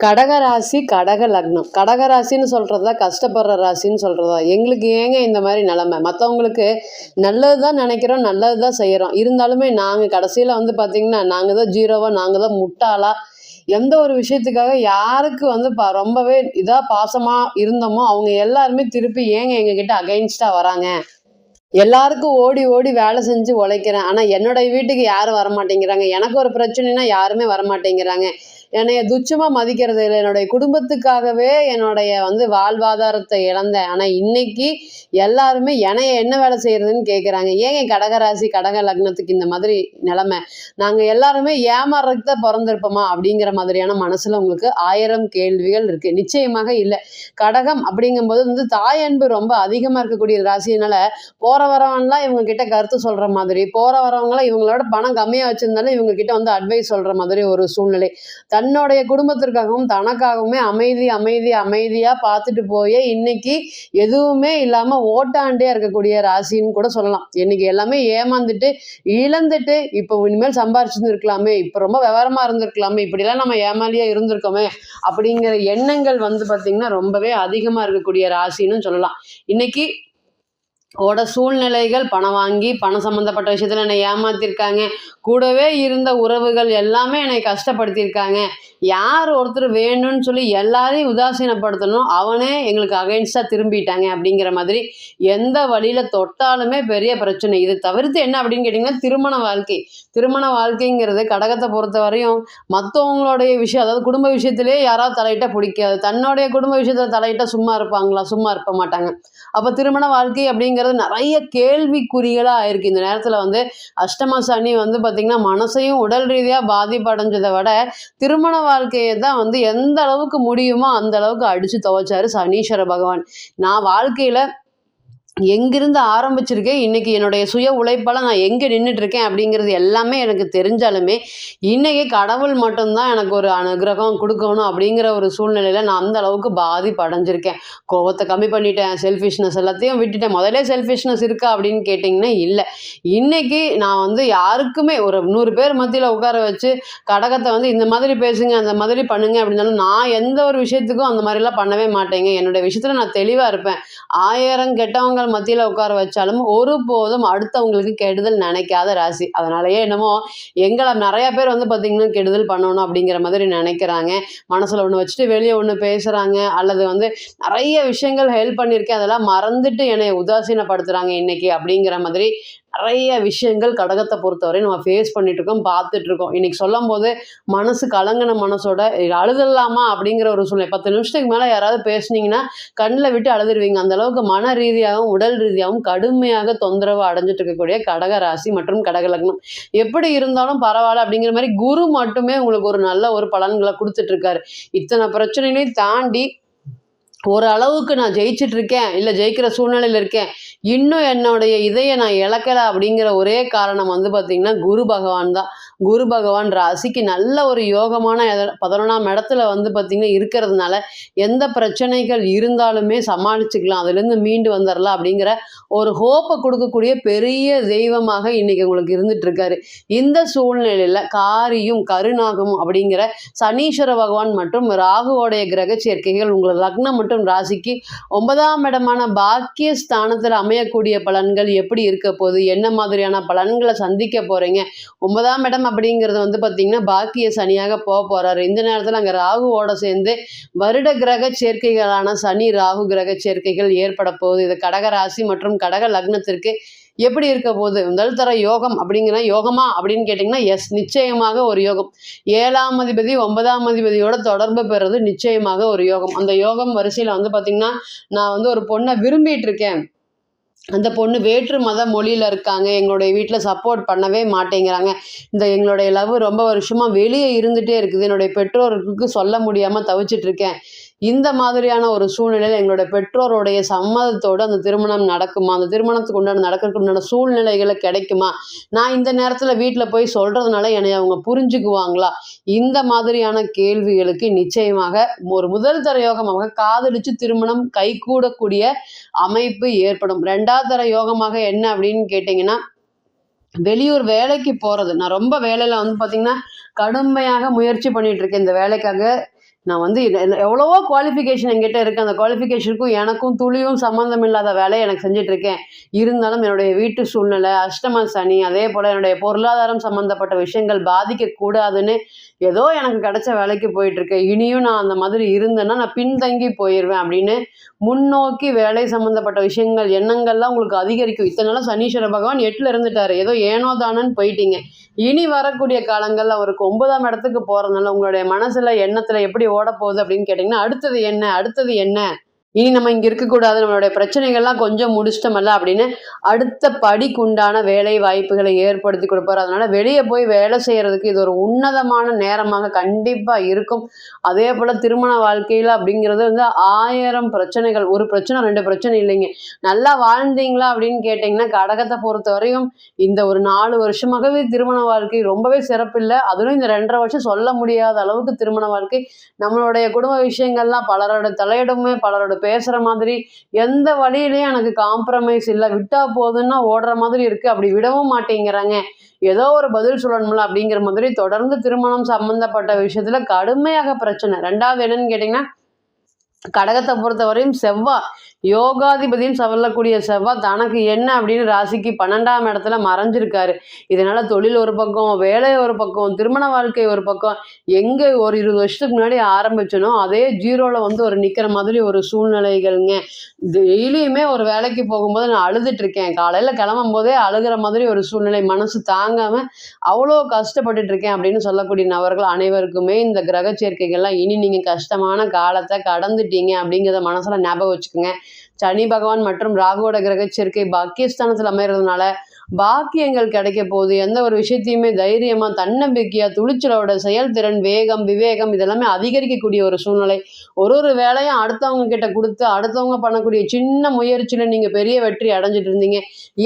கடக ராசி கடக லக்னம். கடக ராசின்னு சொல்கிறதா கஷ்டப்படுற ராசின்னு சொல்கிறதா எங்களுக்கு ஏங்க இந்த மாதிரி நிலமை? மற்றவங்களுக்கு நல்லது தான் நினைக்கிறோம் நல்லது தான் செய்கிறோம் இருந்தாலுமே நாங்கள் கடைசியில் வந்து பார்த்திங்கன்னா நாங்கள் தான் ஜீரோவாக நாங்கள் தான் முட்டாளா? எந்த ஒரு விஷயத்துக்காக யாருக்கு வந்து ப ரொம்பவே இதாக பாசமாக இருந்தோமோ அவங்க எல்லாருமே திருப்பி ஏங்க எங்ககிட்ட அகைன்ஸ்டாக வராங்க? எல்லாருக்கும் ஓடி ஓடி வேலை செஞ்சு உழைக்கிறேன். ஆனால் என்னோட வீட்டுக்கு யாரும் வரமாட்டேங்கிறாங்க. எனக்கு ஒரு பிரச்சனைனா யாருமே வரமாட்டேங்கிறாங்க. என்னைய துச்சமாக மதிக்கிறது இல்லை. என்னுடைய குடும்பத்துக்காகவே என்னுடைய வந்து வாழ்வாதாரத்தை இழந்தேன். ஆனால் இன்னைக்கு எல்லாருமே என்னைய என்ன வேலை செய்யறதுன்னு கேட்குறாங்க ஏங்க கடகராசி கடக லக்னத்துக்கு இந்த மாதிரி நிலைமை? நாங்கள் எல்லாருமே ஏமாறுறதுக்கு தான் பிறந்திருப்போமா? அப்படிங்கிற மாதிரியான மனசில் உங்களுக்கு ஆயிரம் கேள்விகள் இருக்குது நிச்சயமாக இல்லை. கடகம் அப்படிங்கும்போது வந்து தாய் அன்பு ரொம்ப அதிகமாக இருக்கக்கூடிய ராசினால போகிற வரவன்லாம் இவங்க கிட்ட கருத்து சொல்கிற மாதிரி போகிற வரவங்களாம் இவங்களோட பணம் கம்மியாக வச்சிருந்தாலும் இவங்க கிட்ட வந்து அட்வைஸ் சொல்கிற மாதிரி ஒரு சூழ்நிலை. தன்னுடைய குடும்பத்திற்காகவும் தனக்காகவுமே அமைதி அமைதி அமைதியாக பார்த்துட்டு போய் இன்னைக்கு எதுவுமே இல்லாமல் ஓட்டாண்டே இருக்கக்கூடிய ராசின்னு கூட சொல்லலாம். இன்னைக்கு எல்லாமே ஏமாந்துட்டு இழந்துட்டு இப்போ இனிமேல் சம்பாரிச்சிருந்துருக்கலாமே இப்போ ரொம்ப விவரமாக இருந்திருக்கலாமே இப்படிலாம் நம்ம ஏமாலியாக இருந்திருக்கோமே அப்படிங்கிற எண்ணங்கள் வந்து பார்த்திங்கன்னா ரொம்பவே அதிகமாக இருக்கக்கூடிய ராசின்னு சொல்லலாம். இன்னைக்கு ஓட சூழ்நிலைகள் பணம் வாங்கி பணம் சம்மந்தப்பட்ட விஷயத்தில் என்னை ஏமாத்திருக்காங்க. கூடவே இருந்த உறவுகள் எல்லாமே என்னை கஷ்டப்படுத்தியிருக்காங்க. யார் ஒருத்தர் வேணும்னு சொல்லி எல்லாரையும் உதாசீனப்படுத்தணும். அவனே எங்களுக்கு அகைன்ஸ்டாக திரும்பிட்டாங்க அப்படிங்கிற மாதிரி எந்த வழியில் தொட்டாலுமே பெரிய பிரச்சனை. இது தவிர்த்து என்ன அப்படின்னு கேட்டிங்கன்னா திருமண வாழ்க்கை. திருமண வாழ்க்கைங்கிறது கடகத்தை பொறுத்த வரையும் மற்றவங்களுடைய விஷயம் அதாவது குடும்ப விஷயத்திலே யாராவது தலையிட்ட பிடிக்காது. தன்னுடைய குடும்ப விஷயத்தில் தலையிட்ட சும்மா இருப்பாங்களா? சும்மா இருக்க மாட்டாங்க. அப்போ திருமண வாழ்க்கை அப்படிங்கிறது நிறைய கேள்விக்குறிகளாக ஆயிருக்கு இந்த நேரத்தில் வந்து அஷ்டம சனி வந்து பார்த்திங்கன்னா மனசையும் உடல் ரீதியாக பாதிப்படைஞ்சதை விட திருமண வாழ்க்கையை தான் வந்து எந்த அளவுக்கு முடியுமோ அந்த அளவுக்கு அடித்து துவைச்சாரு சனீஸ்வர பகவான். நான் வாழ்க்கையில் எங்கிருந்து ஆரம்பிச்சிருக்கேன் இன்றைக்கி என்னுடைய சுய உழைப்பால் நான் எங்கே நின்றுட்டு இருக்கேன் அப்படிங்கிறது எல்லாமே எனக்கு தெரிஞ்சாலுமே இன்றைக்கி கடவுள் மட்டும்தான் எனக்கு ஒரு அனுகிரகம் கொடுக்கணும் அப்படிங்கிற ஒரு சூழ்நிலையில் நான் அந்த அளவுக்கு பாதிப்பு அடைஞ்சிருக்கேன். கோவத்தை கம்மி பண்ணிட்டேன் செல்ஃபிஷ்னஸ் எல்லாத்தையும் விட்டுட்டேன். முதலே செல்ஃபிஷ்னஸ் இருக்கா அப்படின்னு கேட்டிங்கன்னா இல்லை. இன்றைக்கி நான் வந்து யாருக்குமே ஒரு நூறு பேர் மத்தியில் உட்கார வச்சு கடகத்தை வந்து இந்த மாதிரி பேசுங்க அந்த மாதிரி பண்ணுங்க அப்படின்னாலும் நான் எந்த ஒரு விஷயத்துக்கும் அந்த மாதிரிலாம் பண்ணவே மாட்டேங்க. என்னுடைய விஷயத்தில் நான் தெளிவாக இருப்பேன். ஆயிரம் கெட்டவங்க மத்தியில் உட்கார வச்சாலும் ஒருபோதும் அடுத்தவங்களுக்கு கெடுதல் நினைக்காத ராசி. அதனாலயே என்னமோ எங்களை நிறைய பேர் வந்து பார்த்திங்கன்னா கெடுதல் பண்ணணும் அப்படிங்கிற மாதிரி நினைக்கிறாங்க. மனசில் ஒன்று வச்சுட்டு வெளியே ஒன்று பேசுகிறாங்க அல்லது வந்து நிறைய விஷயங்கள் ஹெல்ப் பண்ணியிருக்கேன். அதெல்லாம் மறந்துட்டு என்னை உதாசீனப்படுத்துகிறாங்க இன்னைக்கு அப்படிங்கிற மாதிரி நிறைய விஷயங்கள் கடகத்தை பொறுத்தவரை நம்ம ஃபேஸ் பண்ணிட்டு இருக்கோம் பார்த்துட்டு இருக்கோம் இன்னைக்கு சொல்லும் போது மனசு கலங்கின மனசோட அழுதலாமா அப்படிங்கிற ஒரு சூழ்நிலை. பத்து நிமிஷத்துக்கு மேலே யாராவது பேசுனீங்கன்னா கண்ணில் விட்டு அழுதுருவீங்க. அந்த அளவுக்கு மன ரீதியாகவும் உடல் ரீதியாகவும் கடுமையாக தொந்தரவு அடைஞ்சிட்டு இருக்கக்கூடிய கடக ராசி மற்றும் கடக லக்னம். எப்படி இருந்தாலும் பரவாயில்ல அப்படிங்கிற மாதிரி குரு மட்டுமே உங்களுக்கு ஒரு நல்ல ஒரு பலன்களை கொடுத்துட்டு இருக்காரு இத்தனை பிரச்சனைகளையும் தாண்டி ஓரளவுக்கு நான் ஜெயிச்சுட்டு இருக்கேன் இல்லை ஜெயிக்கிற சூழ்நிலையில் இருக்கேன். இன்னும் என்னுடைய இதையை நான் இழக்கலை அப்படிங்கிற ஒரே காரணம் வந்து பார்த்திங்கன்னா குரு பகவான் தான். குரு பகவான் ராசிக்கு நல்ல ஒரு யோகமான பதினொன்றாம் இடத்துல வந்து பார்த்திங்கன்னா இருக்கிறதுனால எந்த பிரச்சனைகள் இருந்தாலுமே சமாளிச்சுக்கலாம். அதுலேருந்து மீண்டு வந்துடலாம் அப்படிங்கிற ஒரு ஹோப்பை கொடுக்கக்கூடிய பெரிய தெய்வமாக இன்னைக்கு உங்களுக்கு இருந்துகிட்ருக்காரு இந்த சூழ்நிலையில் காரியும் கருணாகும் அப்படிங்கிற சனீஸ்வர பகவான் மற்றும் ராகுவோடைய கிரக சேர்க்கைகள் உங்கள் லக்னம் மற்றும் ராசிக்கு ஒன்பதாம் இடமான பாக்கிய ஸ்தானத்தில் அமையக்கூடிய பலன்கள் எப்படி இருக்க போகுது? என்ன மாதிரியான பலன்களை சந்திக்க போறீங்க? ஒன்பதாம் இடம் அப்படிங்கிறது வந்து பார்த்தீங்கன்னா பாக்கிய சனியாக போக போறாரு. இந்த நேரத்தில் அங்கே ராகுவோட சேர்ந்து வருட கிரக சேர்க்கைகளான சனி ராகு கிரக சேர்க்கைகள் ஏற்பட போகுது. இது கடக ராசி மற்றும் கடக லக்னத்திற்கு எப்படி இருக்க போகுது? முதல் தர யோகம் அப்படிங்கிற யோகமா அப்படின்னு கேட்டிங்கன்னா எஸ் நிச்சயமாக ஒரு யோகம். ஏழாம் அதிபதி ஒன்பதாம் அதிபதியோட தொடர்பு பெறுறது நிச்சயமாக ஒரு யோகம். அந்த யோகம் வரிசையில் வந்து பார்த்திங்கன்னா நான் வந்து ஒரு பொண்ணை விரும்பிட்டு இருக்கேன். அந்த பொண்ணு வேற்று மத மொழியில் இருக்காங்க. எங்களுடைய வீட்டில் சப்போர்ட் பண்ணவே மாட்டேங்கிறாங்க. இந்த எங்களுடைய லவ் ரொம்ப வருஷமாக வெளியே இருந்துகிட்டே இருக்குது. என்னுடைய பெற்றோருக்கு சொல்ல முடியாமல் தவிச்சிட்டு இருக்கேன். இந்த மாதிரியான ஒரு சூழ்நிலையில் எங்களுடைய பெற்றோருடைய சம்மதத்தோடு அந்த திருமணம் நடக்குமா? அந்த திருமணத்துக்கு உண்டான நடக்கிறதுக்கு உண்டான சூழ்நிலைகளை கிடைக்குமா? நான் இந்த நேரத்தில் வீட்டில் போய் சொல்கிறதுனால என்னை அவங்க புரிஞ்சுக்குவாங்களா? இந்த மாதிரியான கேள்விகளுக்கு நிச்சயமாக ஒரு முதல் தர யோகமாக காதலிச்சு திருமணம் கைகூடக்கூடிய அமைப்பு ஏற்படும். ரெண்டாவது தர யோகமாக என்ன அப்படின்னு கேட்டிங்கன்னா வெளியூர் வேலைக்கு போகிறது நான் ரொம்ப வேலையில் வந்து பார்த்திங்கன்னா கடுமையாக முயற்சி பண்ணிட்டு இருக்கேன் இந்த வேலைக்காக. நான் வந்து எவ்வளவோ குவாலிஃபிகேஷன் என்கிட்ட இருக்குது அந்த குவாலிஃபிகேஷனுக்கும் எனக்கும் துளியும் சம்மந்தம் இல்லாத வேலையை எனக்கு செஞ்சுட்டு இருக்கேன் இருந்தாலும் என்னுடைய வீட்டு சூழ்நிலை அஷ்டம சனி அதே போல் என்னுடைய பொருளாதாரம் சம்மந்தப்பட்ட விஷயங்கள் பாதிக்கக்கூடாதுன்னு ஏதோ எனக்கு கிடைச்ச வேலைக்கு போயிட்டுருக்கேன் இனியும் நான் அந்த மாதிரி இருந்தேன்னா நான் பின்தங்கி போயிடுவேன் அப்படின்னு முன்னோக்கி வேலை சம்மந்தப்பட்ட விஷயங்கள் எண்ணங்கள்லாம் உங்களுக்கு அதிகரிக்கும். இத்தனை நாளும் சனீஸ்வர பகவான் எட்டில் இருந்துட்டாரு. ஏதோ ஏனோ தானன்னு போயிட்டீங்க. இனி வரக்கூடிய காலங்களில் அவருக்கு ஒன்பதாம் இடத்துக்கு போகிறதுனால உங்களுடைய மனசில் எண்ணத்தில் எப்படி ஓட போகுது அப்படின்னு கேட்டிங்கன்னா அடுத்தது என்ன அடுத்தது என்ன? இனி நம்ம இங்கே இருக்கக்கூடாது. நம்மளுடைய பிரச்சனைகள்லாம் கொஞ்சம் முடிச்சிட்டோமல்ல அப்படின்னு அடுத்த படிக்குண்டான வேலை வாய்ப்புகளை ஏற்படுத்தி கொடுப்பார். அதனால் வெளியே போய் வேலை செய்கிறதுக்கு இது ஒரு உன்னதமான நேரமாக கண்டிப்பாக இருக்கும். அதே போல் திருமண வாழ்க்கையில் அப்படிங்கிறது வந்து ஆயிரம் பிரச்சனைகள் ஒரு பிரச்சனை ரெண்டு பிரச்சனை இல்லைங்க. நல்லா வாழ்ந்தீங்களா அப்படின்னு கேட்டிங்கன்னா கடகத்தை பொறுத்த வரையும் இந்த ஒரு நாலு வருஷமாகவே திருமண வாழ்க்கை ரொம்பவே சிறப்பில்லை. அதுவும் இந்த ரெண்டரை வருஷம் சொல்ல முடியாத அளவுக்கு திருமண வாழ்க்கை நம்மளுடைய குடும்ப விஷயங்கள்லாம் பலரோட தலையிடமே பலரோட பேசுகிற மாதிரி எந்த வழியிலையும் எனக்கு காம்ப்ரமைஸ் இல்லை. விட்டா போதுன்னா ஓடுற மாதிரி இருக்குது அப்படி விடவும் மாட்டேங்கிறாங்க. ஏதோ ஒரு பதில் சொல்லணும்ல அப்படிங்கிற மாதிரி தொடர்ந்து திருமணம் சம்மந்தப்பட்ட விஷயத்தில் கடுமையாக பிரச்சனை. ரெண்டாவது என்னன்னு கேட்டிங்கன்னா கடகத்தை பொறுத்தவரையும் செவ்வாய் யோகாதிபதின்னு சொல்லக்கூடிய செவ்வாய் தனக்கு என்ன அப்படின்னு ராசிக்கு பன்னெண்டாம் இடத்துல மறைஞ்சிருக்காரு. இதனால தொழில் ஒரு பக்கம் வேலை ஒரு பக்கம் திருமண வாழ்க்கை ஒரு பக்கம் எங்கே ஒரு இருபது வருஷத்துக்கு முன்னாடி ஆரம்பிச்சனோ அதே ஜீரோவில் வந்து ஒரு நிற்கிற மாதிரி ஒரு சூழ்நிலைகள்ங்க. டெய்லியுமே ஒரு வேலைக்கு போகும்போது நான் அழுதுட்டு இருக்கேன். காலையில் கிளம்பும் போதே அழுகிற மாதிரி ஒரு சூழ்நிலை மனசு தாங்காமல் அவ்வளோ கஷ்டப்பட்டுட்டு இருக்கேன் அப்படின்னு சொல்லக்கூடிய நபர்கள் அனைவருக்குமே இந்த கிரக சேர்க்கைகள்லாம் இனி நீங்கள் கஷ்டமான காலத்தை கடந்துட்டீங்க அப்படிங்கிறத மனசில் ஞாபகம் வச்சுக்கோங்க. சனி பகவான் மற்றும் ராகுவோட கிரக சேர்க்கை பாக்கியஸ்தானத்தில் அமைகிறதுனால பாக்கியங்கள் கிடைக்க போகுது. எந்த ஒரு விஷயத்தையுமே தைரியமாக தன்னம்பிக்கையாக துணிச்சலோட செயல்திறன் வேகம் விவேகம் இதெல்லாமே அதிகரிக்கக்கூடிய ஒரு சூழ்நிலை. ஒரு ஒரு வேலையும் அடுத்தவங்க கிட்ட கொடுத்து அடுத்தவங்க பண்ணக்கூடிய சின்ன முயற்சியில் நீங்கள் பெரிய வெற்றி அடைஞ்சிட்டு இருந்தீங்க.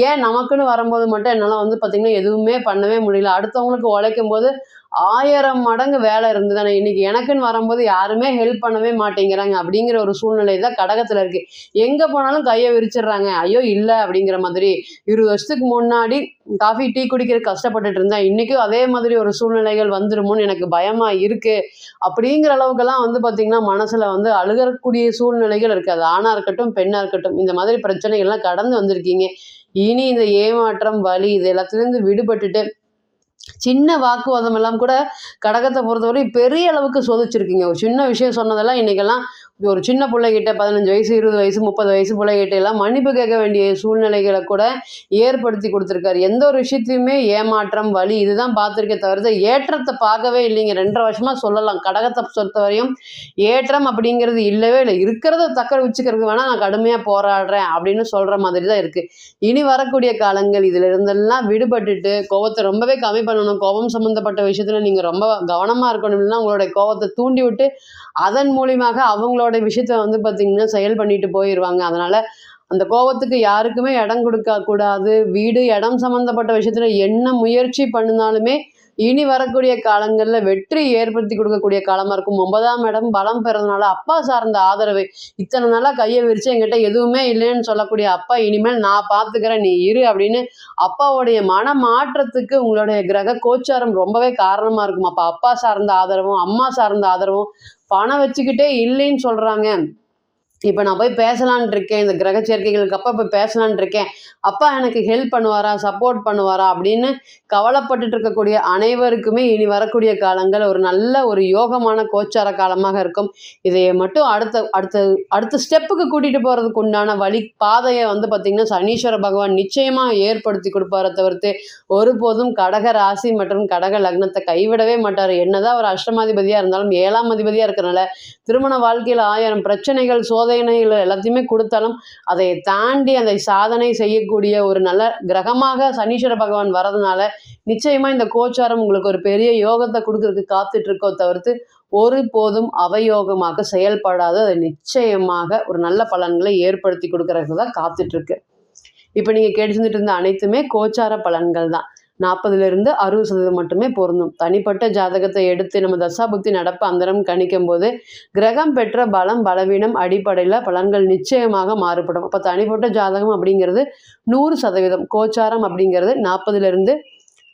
ஏன் நமக்குன்னு வரும்போது மட்டும் என்னால் வந்து பார்த்திங்கன்னா எதுவுமே பண்ணவே முடியல. அடுத்தவங்களுக்கு உழைக்கும் போது ஆயிரம் மடங்கு வேலை இருந்து இன்னைக்கு எனக்குன்னு வரும்போது யாருமே ஹெல்ப் பண்ணவே மாட்டேங்கிறாங்க அப்படிங்கிற ஒரு சூழ்நிலை தான் கடகத்தில் இருக்கு. எங்கே போனாலும் கையை விரிச்சிடுறாங்க. ஐயோ இல்லை அப்படிங்கிற மாதிரி. இருபது வருஷத்துக்கு முன்னாடி காஃபி டீ குடிக்கிற கஷ்டப்பட்டுட்டு இருந்தேன். இன்றைக்கும் அதே மாதிரி ஒரு சூழ்நிலைகள் வந்துருமோன்னு எனக்கு பயமாக இருக்குது அப்படிங்கிற அளவுக்கெல்லாம் வந்து பார்த்திங்கன்னா மனசில் வந்து அழுகக்கூடிய சூழ்நிலைகள் இருக்குது அது ஆணாக இருக்கட்டும் பெண்ணாக இருக்கட்டும் இந்த மாதிரி பிரச்சனைகள்லாம் கடந்து வந்திருக்கீங்க. இனி இந்த ஏமாற்றம் வலி இது எல்லாத்துலேருந்து விடுபட்டுட்டு சின்ன வாக்குவாதம் எல்லாம் கூட கடகத்தை பொறுத்தவரை பெரிய அளவுக்கு சோதிச்சிருக்கீங்க. ஒரு சின்ன விஷயம் சொன்னதெல்லாம் இன்னைக்கெல்லாம் ஒரு சின்ன பிள்ளைகிட்ட பதினஞ்சு வயசு இருபது வயசு முப்பது வயசு பிள்ளைகிட்ட எல்லாம் மன்னிப்பு கேட்க வேண்டிய சூழ்நிலைகளை கூட ஏற்படுத்தி கொடுத்துருக்காரு. எந்த ஒரு விஷயத்தையுமே ஏமாற்றம் வலி இதுதான் பார்த்துருக்கே தவிர்த்து ஏற்றத்தை பார்க்கவே இல்லைங்க. ரெண்டரை வருஷமாக சொல்லலாம். கடகத்தை பொறுத்தவரையும் ஏற்றம் அப்படிங்கிறது இல்லவே இல்லை. இருக்கிறத தக்க வச்சுக்கிறதுக்கு வேணால் நான் கடுமையாக போராடுறேன் அப்படின்னு சொல்கிற மாதிரி தான் இருக்குது இனி வரக்கூடிய காலங்கள் இதில் இருந்தெல்லாம் விடுபட்டுட்டு கோவத்தை ரொம்பவே கம்மி பண்ணணும். கோபம் சம்மந்தப்பட்ட விஷயத்தில் நீங்கள் ரொம்ப கவனமாக இருக்கணும் இல்லைன்னா உங்களுடைய கோபத்தை தூண்டி விட்டு அதன் மூலியமாக அவங்களோட விஷயத்த வந்து பார்த்திங்கன்னா செயல் பண்ணிட்டு போயிடுவாங்க அதனால் அந்த கோபத்துக்கு யாருக்குமே இடம் கொடுக்க கூடாது. வீடு இடம் சம்மந்தப்பட்ட விஷயத்தில் என்ன முயற்சி பண்ணினாலுமே இனி வரக்கூடிய காலங்களில் வெற்றி ஏற்படுத்தி கொடுக்கக்கூடிய காலமாக இருக்கும். ஒன்பதாம் இடம் பலம் பெறதுனால அப்பா சார்ந்த ஆதரவு. இத்தனை நாளாக கையை விரிச்சு என்கிட்ட எதுவுமே இல்லைன்னு சொல்லக்கூடிய அப்பா இனிமேல் நான் பார்த்துக்கிறேன் நீ இரு அப்படின்னு அப்பாவுடைய மன மாற்றத்துக்கு உங்களுடைய கிரக கோச்சாரம் ரொம்பவே காரணமாக இருக்கும். அப்போ அப்பா சார்ந்த ஆதரவும் அம்மா சார்ந்த ஆதரவும் பணம் வச்சுக்கிட்டே இல்லைன்னு சொல்கிறாங்க இப்போ நான் போய் பேசலான் இருக்கேன் இந்த கிரக சேர்க்கைகளுக்கு அப்பா போய் பேசலான் இருக்கேன் அப்பா எனக்கு ஹெல்ப் பண்ணுவாரா சப்போர்ட் பண்ணுவாரா அப்படின்னு கவலைப்பட்டுட்டு இருக்கக்கூடிய அனைவருக்குமே இனி வரக்கூடிய காலங்கள் ஒரு நல்ல ஒரு யோகமான கோச்சார காலமாக இருக்கும். இதை மட்டும் அடுத்த அடுத்த அடுத்த ஸ்டெப்புக்கு கூட்டிகிட்டு போகிறதுக்கு உண்டான வழி பாதையை வந்து பார்த்திங்கன்னா சனீஸ்வர பகவான் நிச்சயமாக ஏற்படுத்தி கொடுப்பாரை தவிர்த்து ஒருபோதும் கடக ராசி மற்றும் கடக லக்னத்தை கைவிடவே மாட்டார். என்னதான் அவர் அஷ்டமாதிபதியாக இருந்தாலும் ஏழாம் அதிபதியாக இருக்கிறனால திருமண வாழ்க்கையில் ஆயிரம் பிரச்சனைகள் சோதனை சோதனைகள் எல்லாத்தையுமே கொடுத்தாலும் அதை தாண்டி அதை சாதனை செய்யக்கூடிய ஒரு நல்ல கிரகமாக சனீஸ்வர பகவான் வரதுனால நிச்சயமா இந்த கோச்சாரம் உங்களுக்கு ஒரு பெரிய யோகத்தை கொடுக்கறதுக்கு காத்துட்டு இருக்கோ தவிர்த்து ஒருபோதும் அவயோகமாக செயல்படாது. அதை நிச்சயமாக ஒரு நல்ல பலன்களை ஏற்படுத்தி கொடுக்கறதுக்கு தான் காத்துட்ருக்கு. இப்போ நீங்கள் கேட்டுருந்துட்டு இருந்த அனைத்துமே கோச்சார பலன்கள் தான். நாற்பதுலேருந்து அறுபது சதவீதம் மட்டுமே பொருந்தும். தனிப்பட்ட ஜாதகத்தை எடுத்து நம்ம தசாபுக்தி நடப்பு அந்தரம் கணிக்கும் போது கிரகம் பெற்ற பலம் பலவீனம் அடிப்படையில் பலன்கள் நிச்சயமாக மாறுபடும். அப்போ தனிப்பட்ட ஜாதகம் அப்படிங்கிறது நூறு சதவீதம் கோச்சாரம் அப்படிங்கிறது நாற்பதுலேருந்து